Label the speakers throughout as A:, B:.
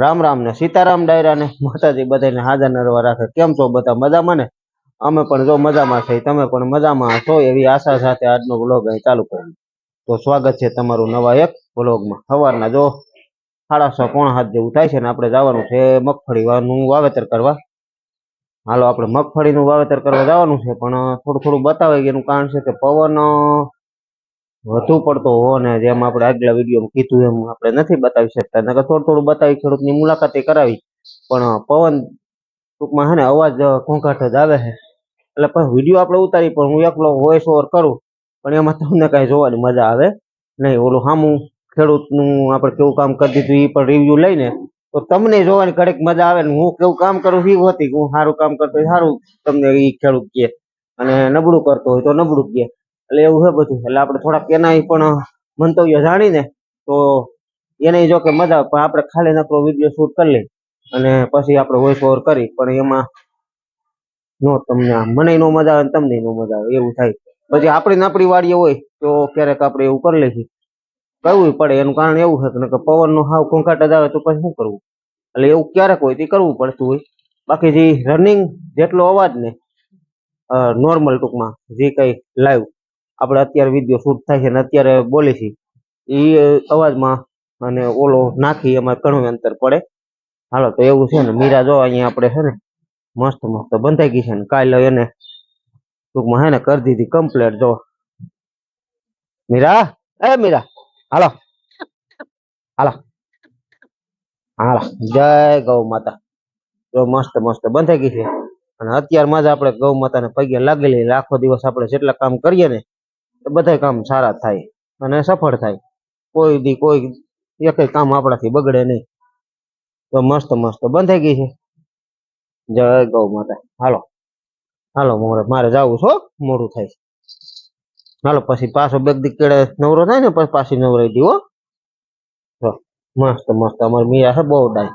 A: રામ રામ ને સીતારામ ડાયરા ને માતાજી બધાને હાજર નરવા રાખે. કેમ છો બધા મજામાં ને? અમે પણ જો મજામાં છે તમે પણ મજામાં છો એવી આશા સાથે આજનો વ્લોગ અહીં ચાલુ કર્યો તો સ્વાગત છે તમારું નવા એક વ્લોગમાં સવારના જો સાડા છ પોણા હાથ જેવું થાય છે ને આપણે જવાનું છે મગફળી વાવેતર કરવા. હાલો, આપણે મગફળીનું વાવેતર કરવા જવાનું છે, પણ થોડું થોડું બતાવે એનું કારણ છે કે પવન વધુ પડતો હો ને જેમ આપણે આગલા વિડીયોમાં કીધું એમ આપણે નથી બતાવી શકતા. નકર થોડું થોડું બતાવી ખેડૂતની મુલાકાતે કરાવી. પણ પવન ટૂંકમાં હે ને અવાજ ઘોંઘાટ જ આવે છે એટલે પણ વીડિયો આપણે ઉતારી, પણ હું એકલો વોઇસ ઓવર કરું, પણ એમાં તમને કાંઈ જોવાની મજા આવે નહીં. ઓલું સામું ખેડૂતનું આપણે કેવું કામ કરી દીધું એ પણ રિવ્યુ લઈને, તો તમને જોવાની ઘડીક મજા આવે ને હું કેવું કામ કરું એ હોતી હું સારું કામ કરતો સારું તમને એ ખેડૂત કહે. અને નબળું કરતો હોય તો નબળું કહે. એટલે એવું છે બધું. એટલે આપણે થોડાક એનાય પણ મંતવ્ય જાણીને તો એને જો કે મજા પણ આપણે ખાલી નકરો વીડિયો શૂટ કરી લઈ અને પછી આપણે વોઇસ ઓવર કરી. પણ એમાં નો તમને મને નો મજા આવે તમને નો મજા આવે, એવું થાય. પછી આપણી નાપડી વાડીએ હોય તો ક્યારેક આપણે એવું કરી લઈશું કરવું પડે, એનું કારણ એવું છે કે પવનનો હાવ ઘોંઘાટ જ આવે તો પછી શું કરવું? એટલે એવું ક્યારેક હોય તે કરવું પડતું હોય. બાકી જે રનિંગ જેટલો અવાજ ને નોર્મલ ટૂંકમાં જે કઈ લાઈવ આપણે અત્યારે વીડિયો શૂટ થાય છે ને અત્યારે બોલી છીએ એ અવાજમાં અને ઓલો નાખી, એમાં ઘણું અંતર પડે. હાલો, તો એવું છે ને, મીરા જો અહીંયા આપણે છે ને, મસ્ત મસ્ત બંધાઈ ગઈ છે ને, કાલે એને ટૂંકમાં હે ને કરી દીધી કમ્પ્લેટ જો. મીરા, એ મીરા, હાલો. હાલો. હાલો, જય ગૌ માતા. જો મસ્ત મસ્ત બંધાઈ ગઈ છે. અને અત્યારમાં જ આપણે ગૌ માતાને પગે લાગેલી આખો દિવસ આપણે જેટલા કામ કરીએ ને બધા કામ સારા થાય અને સફળ થાય. કોઈ દી કોઈ એક કામ આપણાથી બગડે નહીં. તો મસ્ત મસ્ત બંધાઈ ગઈ છે. જય ગૌ માતા હાલો. હાલો, મોરે મારે જવું છો મોડું થાય. હાલો, પછી પાછો બેગ કેળે નવરો થાય ને, પછી પાછી નવરાઈ દીવો મસ્ત મસ્ત. અમારી મિયા છે બહુ ડાય.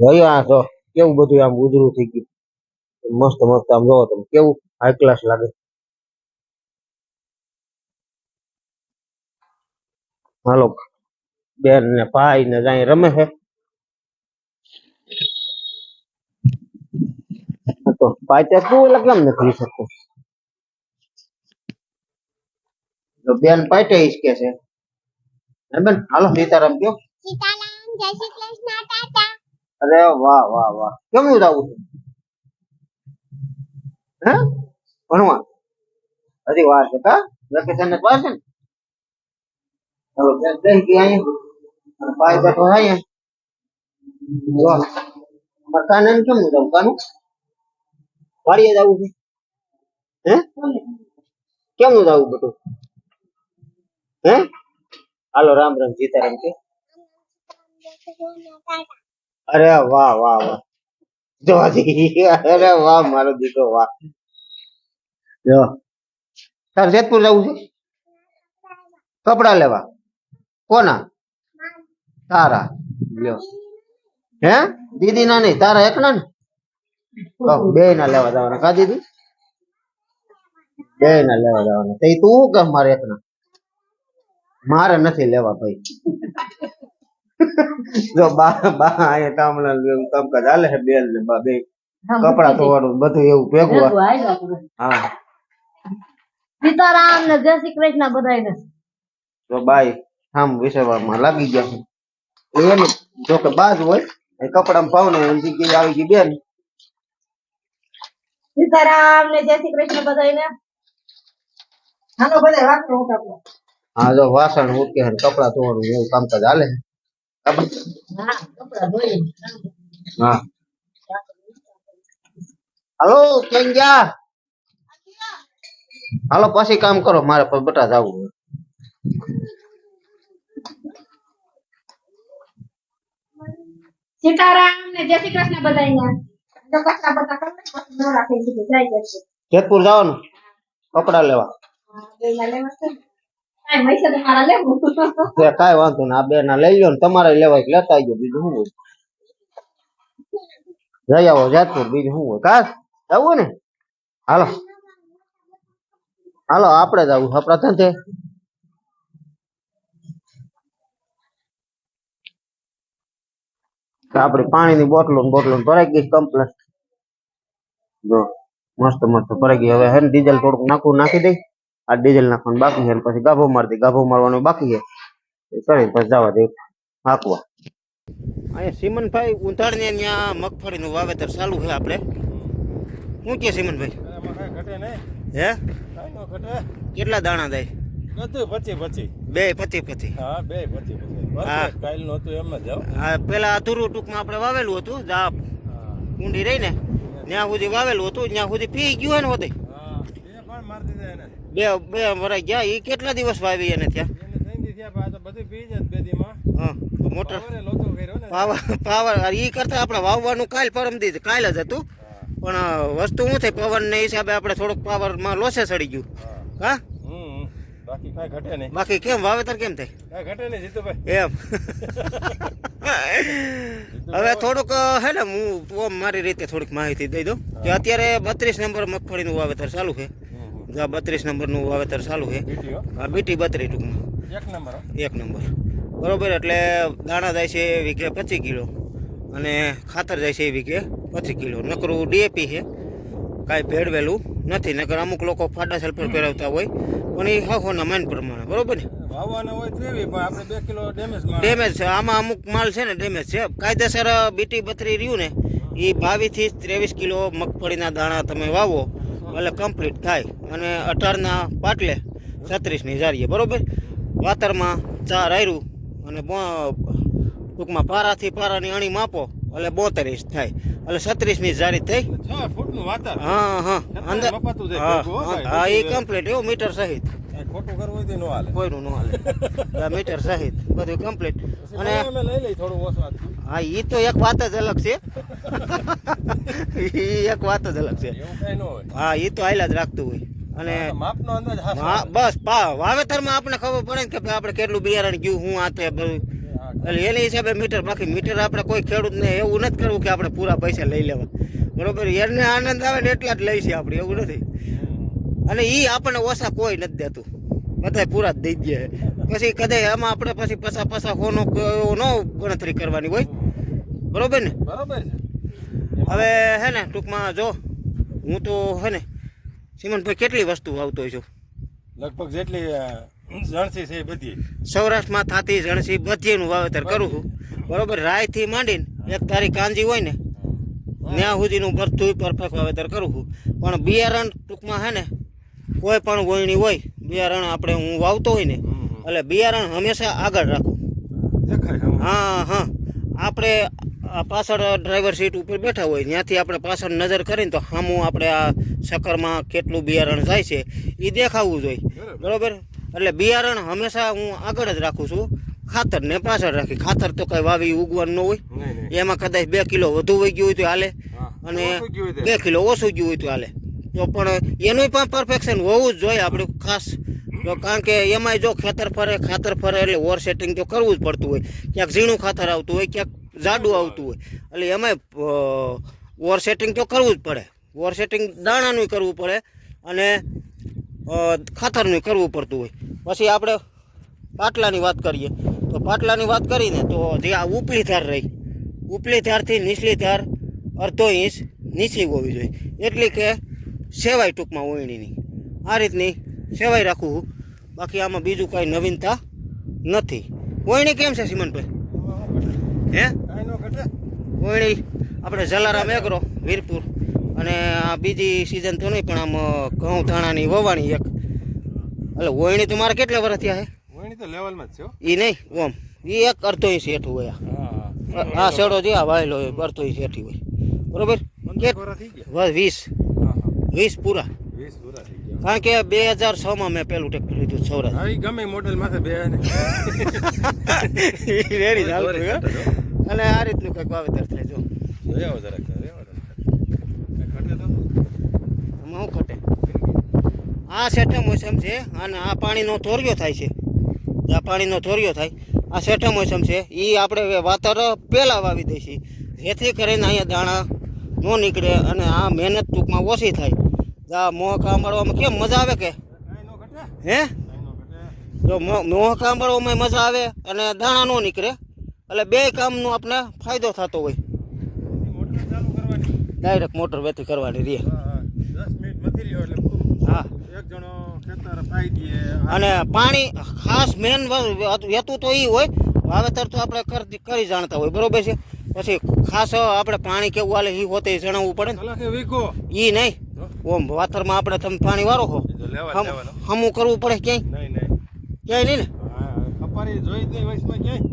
A: જોયું આ તો કેવું બધું આમ ઉજળું થઈ ગયું. મસ્ત મસ્ત આમ જોવો તમે, કેવું? હાઈ ક્લાસ લાગે. હાલો. બેન ને ભાઈ ને જાય રમે છે તો પાછા તું એટલે કેમ નથી શકતો તો બેન પાટે ઈસકે છે. ને બેન? હાલો સીતારામ કયો.
B: સીતારામ જય શ્રી કૃષ્ણ ટાટા.
A: અરે વાહ વાહ વાહ. કેમ છું હે? ભણવા. હજી વાર છે કા વેકેશન ને વાર ને? હવે બેન કે અહીંયા. પાય બેઠો અહીંયા. જો કાને ને જવું કાનું જવું છે. હે? કેમનું જવું બધું? હે? હાલો, રામ રામ સીતારામ કે. અરે વાહ વાહ વાહ. જોજી અરે વાહ, મારો દીકરો, વાહ. તાર જેતપુર જવું છે? કપડા લેવા. કોના? તારા. લ્યો. હે? દીદી ના નહીં તારા એકના ને? બે ના લેવા જવાના. કા દીદી? બે ના લેવા જવાના. તે તું કે મારે એકના? મારે નથી લેવા ભાઈ. જો બા બા અહીંયા તામલા કામકાજ હાલે છે બે ને બા બે કપડા ધોવાનું બધું એવું ભેગું હા.
C: સીતારામ ને જય શ્રી કૃષ્ણ બધાને
A: તો બાય આમ વિસરવામાં લાગી ગયા છે. એમ જો કે બાજ હોય એ કપડામાં પાવને એમ જગ્યાએ આવી ગઈ બેન.
C: સીતારામ ને જય શ્રી કૃષ્ણ બધાને હાલો બધા વાત કરો આપણે
A: હા જો વાસણ ઉકે છે કપડા ધોવાનું એવું કામકાજ હાલે
C: હા. કપડા ધોઈ
A: હા. હાલો કેમ ગયા? હાલો પછી કામ કરો મારે બટા જવું
C: સીતારામ ને જય શ્રી કૃષ્ણ બધાને ન.
A: જેતપુર જવાનું? કપડા લેવા.
C: ને. કાંઈ
A: વાંધો નહીં આ બે ના લઈ લો ને તમારે લેવા લેતા આવજો બીજું શું હોય? જઈ આવો જેતપુર બીજું શું હોય? કા? જવું ને? હાલો. હાલો આપણે જવું આપણા ધંધે કે આપણી પાણીની બોટલો ને બોટલો ભરાઈ ગઈ કમ્પ્લેટ જો મસ્ત મસ્ત ભરાઈ ગઈ. હવે હે ને ડીઝલ થોડુંક નાખવું નાખી દઈ. આ ડીઝલ નાખવાનું બાકી છે ને પછી ગાભો મારી દઈ ગાભો મારવાનું બાકી છે. એ કરી પછી જવા દે. હાંકવા. અહીંયા સિમનભાઈ ઉંધાડ ને ત્યાં મગફળીનું વાવેતર ચાલુ છે આપણે. શું કે સિમનભાઈ?
D: એમાં કાંઈ ઘટે નહીં.
A: હે? કેટલા દાણા થાય
D: બધું પછી પછી
A: બે પછી પછી
D: હા બે પચી પછી
A: હા.
D: કાલનું હતું એમ જ.
A: આ પેલા અધૂરું ટૂંકમાં આપણે વાવેલું હતું
D: જાપ
A: કુંડી રહી ને ત્યાં સુધી વાવેલું હતું ત્યાં સુધી પી ગયું ને હોતે બે બે વરાઈ ગયા એ કેટલા દિવસ વાવી એને ત્યાં? હા
D: પાવરે
A: પાવર એ કરતા આપણે વાવવાનું કાલ પરમ દીધું કાલ જ હતું.
D: હા
A: પણ વસ્તુ શું થઈ? પવનને હિસાબે આપણે થોડુંક પાવરમાં લોસે ચડી ગયું.
D: હા.
A: હા?
D: બાકી કાંઈ ઘટે નહીં.
A: બાકી કેમ? વાવેતર કેમ થાય?
D: કાંઈ ઘટે નહીં જીતુભાઈ.
A: એમ. હવે થોડુંક હે ને હું ઓમ મારી રીતે થોડીક માહિતી દઈ દઉં. કે અત્યારે બત્રીસ નંબર મગફળીનું વાવેતર ચાલુ છે. બત્રીસ નંબરનું વાવેતર ચાલુ છે.
D: હા.
A: આ બીટી બત્રીસ ટૂંકમાં.
D: એક નંબર
A: એક નંબર. બરોબર એટલે દાણા જાય છે વીઘે પચીસ કિલો. અને ખાતર જાય છે વીઘે પચીસ કિલો. નકરું ડીએપી છે. કાંઈ ભેળવેલું નથી. નકર અમુક લોકો ફાડા સલ્ફર ફેરવતા હોય પણ એ હાખોના માન પ્રમાણે. બરોબર ને?
D: ડેમેજ
A: છે. આમાં અમુક માલ છે ને ડેમેજ છે. કાયદેસર બીટી બત્રી રહ્યું ને એ બાવીસથી ત્રેવીસ કિલો મગફળીના દાણા તમે વાવો એટલે કમ્પ્લીટ થાય. અને અઢારના પાટલે છત્રીસની જારીએ. બરોબર? વાતરમાં ચાર આયરું અને ટૂંકમાં પારાથી પારાની અણી માપો એટલે બોતેર ઇંચ થાય. એટલે છત્રીસની જારી થઈ. હા હા. અંદર હા એ કમ્પ્લીટ એવું મીટર સહિત.
D: ખોટું કરવું હોય નો હાલે.
A: કોઈનું ન હાલે. મીટર સહિત બધું કમ્પ્લીટ અને
D: લઈ લઈ થોડું ઓછું
A: હા એ તો એક વાત જ અલગ છે. એ એક વાત જ અલગ છે.
D: ન
A: હા એ તો હાઈલા જ રાખતું હોય. અને
D: માપનો અંદાજ
A: બસ વાવેતરમાં આપણે ખબર પડે કે આપણે કેટલું બિયારણ ગયું હું આ તે બધું. એટલે એની હિસાબે મીટર બાકી. મીટર આપણે કોઈ ખેડૂતને એવું નથી કરવું કે આપણે પૂરા પૈસા લઈ લેવા. બરોબર? એને આનંદ આવે ને એટલા જ લઈ છે આપણે એવું નથી. અને એ આપણને ઓછા કોઈ નથી દેતું. બધા પૂરા જ દઈ દે પછી કદાચ એમાં આપણે પછી પસા પસા હોનો એવો ન ગણતરી કરવાની હોય. બરોબર ને?
D: બરોબર
A: હવે હે ને ટૂંકમાં જો હું તો હે ને સિમનભાઈ કેટલી વસ્તુ આવતો છું?
D: લગભગ જેટલી જણસી છે બધી.
A: સૌરાષ્ટ્રમાં થાતી જણસી બધીનું વાવેતર કરું છું. બરોબર રાયથી માંડીને એક તારી કાંજી હોય ને ત્યાં સુધીનું બધું પરફેક્ટ વાવેતર કરું છું. પણ બિયારણ ટૂંકમાં હે ને કોઈ પણ વોયણી હોય બિયારણ આપણે હું વાવતો હોય ને એટલે બિયારણ હંમેશા આગળ રાખું. હા હા. આપણે પાછળ ડ્રાઈવર સીટ ઉપર બેઠા હોય ત્યાંથી આપણે પાછળ નજર કરીને તો સામું આપણે આ સકરમાં કેટલું બિયારણ જાય છે એ દેખાવું જોઈએ. બરોબર? એટલે બિયારણ હંમેશા હું આગળ જ રાખું છું. ખાતર ને પાછળ રાખી. ખાતર તો કઈ વાવી ઉગવાનું ન હોય. એમાં કદાચ બે કિલો વધુ વહી ગયું હોય તો હાલે. અને. બે કિલો ઓછું ગયું હોય તો હાલે. તો પણ એનું પણ પરફેક્શન હોવું જ જોઈએ આપણે ખાસ. તો કારણ કે એમાંય જો ખેતર ફરે ખાતર ફરે એટલે ઓવર સેટિંગ તો કરવું જ પડતું હોય. ક્યાંક ઝીણું ખાતર આવતું હોય ક્યાંક જાડું આવતું હોય. એટલે એમાંય ઓવર સેટિંગ તો કરવું જ પડે. ઓવર સેટિંગ દાણાનું કરવું પડે અને ખાતરનું કરવું પડતું હોય. પછી આપણે પાટલાની વાત કરીએ. તો પાટલાની વાત કરીને તો જે આ ઉપલી ધાર રહી, ઉપલી ધારથી નીચલી ધાર અડધો ઇંચ નીચી હોવી જોઈએ. એટલે કે સેવાય ટૂંકમાં ઓયણીની. આ રીતની સેવાય રાખવું. બાકી આમાં બીજું કાંઈ નવીનતા નથી. ઓયણી કેમ છે સિમનભાઈ? હે? ઓયણી આપણે જલારામ એગ્રો વીરપુર. અને આ બીજી સિઝન તો નહીં, પણ આમ ઘઉં ધાણાની વવાણી એક એટલે વોયણી તો મારે કેટલા વર્ષ થયા છે
D: વણી તો લેવલમાં જ છે
A: એ નહીં ઓમ. એ એક અડધો ઇંચ હેઠું હોય
D: હા
A: આ શેડો જે આ વાયલો હોય અડધો ઇંચ હેઠી હોય. બરોબર? વ- વીસ. વીસ પૂરા.
D: વીસ પૂરા થઈ ગયા.
A: કારણ કે બે હજાર છ માં મેં પેલું ટ્રેક્ટર લીધું સૌરાષ્ટ્ર.
D: ગમે મોડેલ માથે બે
A: રેડી ચાલુ અને આ રીતનું કંઈક વાવેતર થાય જો.
D: હું જરાક રેવો જરાક કાંઈ ઘટે તો
A: આમાં શું ઘટે આ શેઠે મોસમ છે અને આ પાણીનો ધોરિયો થાય છે. આ પાણીનો ધોરિયો થાય. આ શેઠે મોસમ છે. એ આપણે વાતર પહેલાં વાવી દઈશું. જેથી કરીને અહીંયા દાણા ન નીકળે અને આ મહેનત ટૂંકમાં ઓછી થાય. આ મોહ કાંબળવામાં કેમ મજા આવે કે? હે? જો મો- મોહ કાંબળવામાં મજા આવે અને દાણા ન નીકળે એટલે બે કામનો આપણે ફાયદો થતો હોય. ડાયરેક્ટ મોટર વેતી કરવાની રહે
D: દસ મિનિટ મથી લ્યો એટલે પૂરું
A: હા
D: એક જણો ખેતર પાઈ દે
A: અને પાણી ખાસ મેન હેતુ તો એ હોય વાવેતર તો આપણે કરી જાણતા હોય બરોબર છે? પછી ખાસ આપણે પાણી કેવું હાલે એ હોતે જણાવવું પડે એ નહીં. ઓમ વાતરમાં આપણે તમે પાણી વારો હો. હમ કરવું પડે ક્યાંય? ક્યાંય નહીં ને?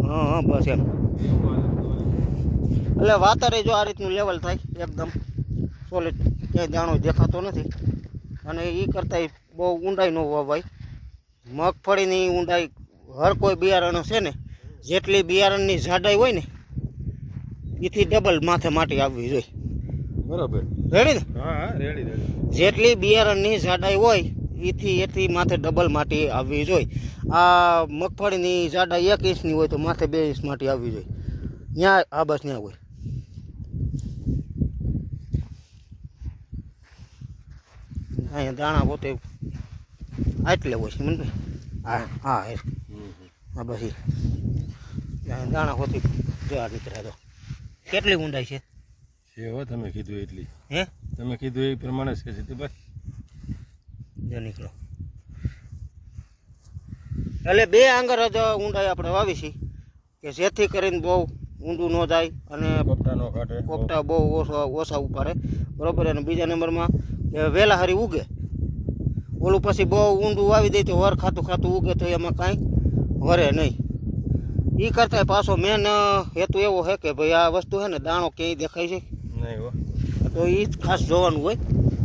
D: હા
A: હા હા બસ એમ. એટલે વાતરે જો આ રીતનું લેવલ થાય એકદમ સોલિડ ક્યાંય દાણો દેખાતો નથી. અને એ કરતાં બહુ ઊંડાઈ ન વવાય મગફળીની ઊંડાઈ હર કોઈ બિયારણ છે ને જેટલી બિયારણની જાડાઈ હોય ને એથી ડબલ માથે માટી આવવી જોઈએ.
D: બરાબર.
A: રેડી ને?
D: હા હા રેડી રેડી.
A: જેટલી બિયારણની જાડાઈ હોય એથી એટલી માથે ડબલ માટી આવવી જોઈએ. આ મગફળીની જાડાઈ એક ઇંચની હોય તો માથે બે ઇંચ માટી આવવી જોઈએ. ત્યાં આ બસ ત્યાં હોય. અહીંયા દાણા પોતે આટલે હોય છે. મને હા હા હા બસ એ. દાણા હોતી જવા નીકળ્યા તો. કેટલી ઊંડાઈ છે?
D: છે હો તમે કીધું એટલી.
A: હે?
D: તમે કીધું એ પ્રમાણે છે સીધુભાઈ
A: જો નીકળો. એટલે બે આંગર જ ઊંડાઈ આપણે વાવી છે કે જેથી કરીને બહુ ઊંડું ન જાય અને
D: કપટા નો કાઢે.
A: પોપટા બહુ ઓછા ઓછા ઉપાડે. બરોબર અને બીજા નંબરમાં વહેલા હારી ઉગે. ઓલું પછી બહુ ઊંડું વાવી દે તો વર ખાતું ખાતું ઉગે તો એમાં કાંઈ વરે નહીં. એ કરતાં પાછો મેન હેતુ એવો છે કે ભાઈ આ વસ્તુ છે ને દાણો ક્યાંય દેખાય છે. તો એ જ ખાસ જોવાનું હોય.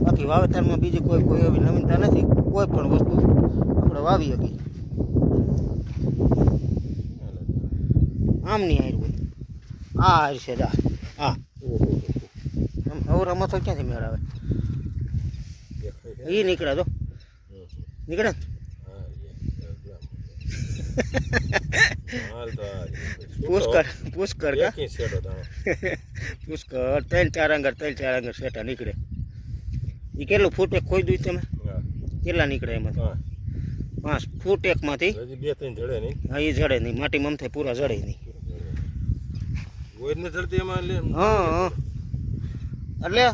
A: બાકી વાવેતરમાં બીજી કોઈ કોઈ એવી નવીનતા નથી. કોઈ પણ વસ્તુ આપણે વાવી શકીએ આમ નહીં હાર હોય. આ હાર છે આ આમ હવરામાં તો ક્યાંથી મેળ આવે? એ નીકળે તો નીકળે પુષ્કર પુષ્કર કા. પુષ્કર ત્રણ ચાર આંગર ત્રણ ચાર આંગર સેટા નીકળે એ કેટલું ફૂટ એક ખોઈ દઉં તમે કેટલા નીકળે
D: એમાં.
A: પાંચ ફૂટ એકમાંથી
D: બે ત્રણ જડે નહીં।
A: હા એ જડે નહીં માટી મમથે પૂરા જડે નહીં હા હા એટલે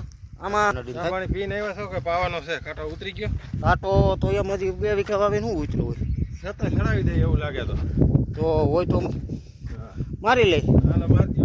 A: આમાં.
D: પાણી પીને આવ્યા છો કે પાવાનો છે? કાંટો ઉતરી ગયો?
A: કાંટો તો એમ હજી બે વીઘા વાવીને શું ઉતર્યું હોય?
D: છતાં ચડાવી દે એવું લાગે તો.
A: તો હોય તો મારી લઈ
D: હાલો મારી દ્યો.